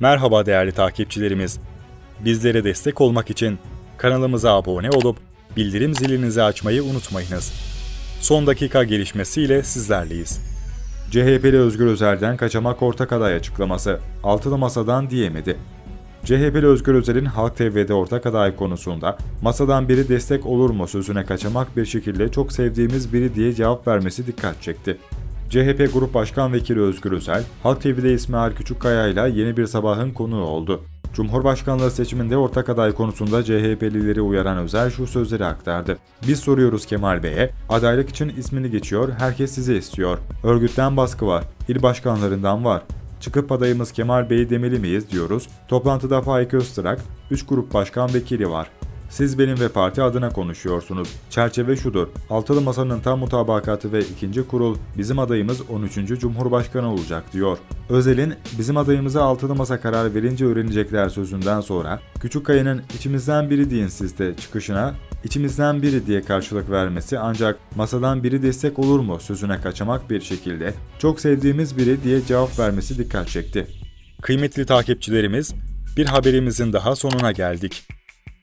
Merhaba değerli takipçilerimiz. Bizlere destek olmak için kanalımıza abone olup bildirim zilinizi açmayı unutmayınız. Son dakika gelişmesiyle sizlerleyiz. CHP'li Özgür Özel'den kaçamak ortak aday açıklaması. Altılı masadan diyemedi. CHP'li Özgür Özel'in Halk TV'de ortak aday konusunda masadan biri destek olur mu sözüne kaçamak bir şekilde çok sevdiğimiz biri diye cevap vermesi dikkat çekti. CHP Grup Başkan Vekili Özgür Özel, Halk TV'de İsmail Küçükkaya ile yeni bir sabahın konuğu oldu. Cumhurbaşkanlığı seçiminde ortak aday konusunda CHP'lileri uyaran Özel şu sözleri aktardı. Biz soruyoruz Kemal Bey'e, adaylık için ismini geçiyor, herkes sizi istiyor. Örgütten baskı var, il başkanlarından var. Çıkıp adayımız Kemal Bey demeli miyiz diyoruz. Toplantıda Faik Öztrak, 3 grup başkan vekili var. Siz benim ve parti adına konuşuyorsunuz. Çerçeve şudur. Altılı Masa'nın tam mutabakatı ve ikinci kurul bizim adayımız 13. Cumhurbaşkanı olacak diyor. Özel'in bizim adayımıza Altılı Masa karar verince öğrenecekler sözünden sonra Küçükkaya'nın içimizden biri deyin siz de çıkışına içimizden biri diye karşılık vermesi ancak masadan biri destek olur mu sözüne kaçamak bir şekilde çok sevdiğimiz biri diye cevap vermesi dikkat çekti. Kıymetli takipçilerimiz, bir haberimizin daha sonuna geldik.